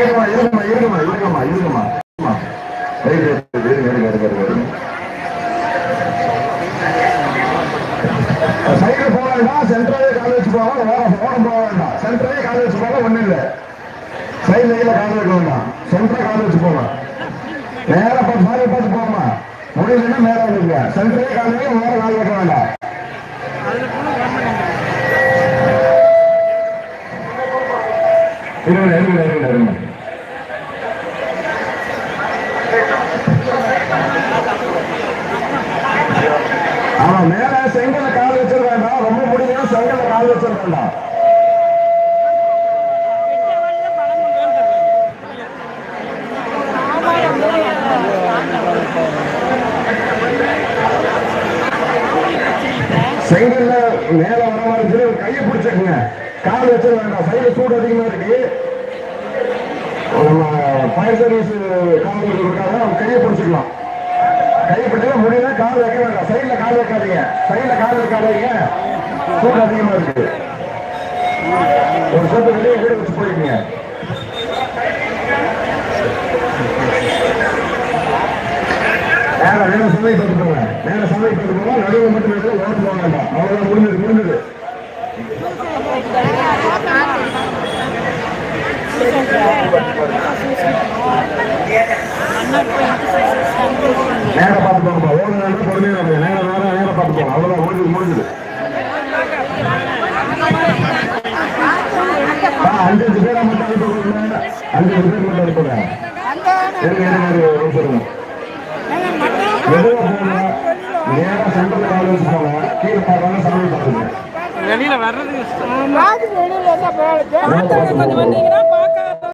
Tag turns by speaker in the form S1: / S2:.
S1: இருக்குமா சைக்கிள் போக வேண்டாம் சென்ட்ரலே கால் வச்சு போவாங்க ஓரம் போக வேண்டாம் சென்ட்ரலே கால் வச்சு போக ஒண்ணும் இல்லை. சைடு லைன்ல கால் வைக்க வேண்டாம். சென்டரா கால் வச்சு போங்க பார்த்து சாலை பார்த்து போமா முடியலன்னா மேல வந்துருங்க. சென்டரே கால் வைக்க ஓரம் கால் வைக்க வேண்டாம். இருங்க இருங்க இருங்க இருங்க. ஆமா மேல செங்கல கால் வச்சிட வேண்டாம். ரொம்ப முடியும் செங்கல கால் வச்சிட வேண்டாம். செங்கல்ல மேல வர மாதிரி சொல்லி ஒரு கையை பிடிச்சிருக்குங்க கால் வச்சிட வேண்டாம். சைடு சூடு அதிகமா இருக்கு. நம்ம ஃபயர் சர்வீஸ் கால் இருக்காங்க. அவங்க கையை பிடிச்சிக்கலாம். கையை முடியல கால் வைக்க வேண்டாம். சைட்ல கால் வைக்காதீங்க. சைட்ல கால் வைக்காதீங்க. சூடு அதிகமா இருக்கு. ஒரு சொத்து வெளியே வீடு வச்சு போயிருக்கீங்க நேரம் நேரம் சமய நேரம் சமய நடுவில் மட்டும் எடுத்து ஓட்டு போக வேண்டாம். அவ்வளவுதான் முடிஞ்சது முடிஞ்சது. நேரம் பார்த்துக்கோங்கப்பா ஓடு நேரம் பொறுமையாக இருங்க. நேரம் நேரம் நேரம் பார்த்துக்கோங்க அவ்வளவுதான் முடிஞ்சது முடிஞ்சது. ஆ, அஞ்சு பேரா மட்டும் அனுப்புங்க அஞ்சு பேர் மட்டும் அனுப்புங்க இருங்க இருங்க ஒரு நிமிஷம் இருங்க. மெதுவா போங்க. நேரா சென்டர்ல கால் வச்சு போங்க. கீழே பார்க்காம சாமி
S2: வெளியில வர்றது.
S1: கொஞ்சம் வந்தீங்கன்னா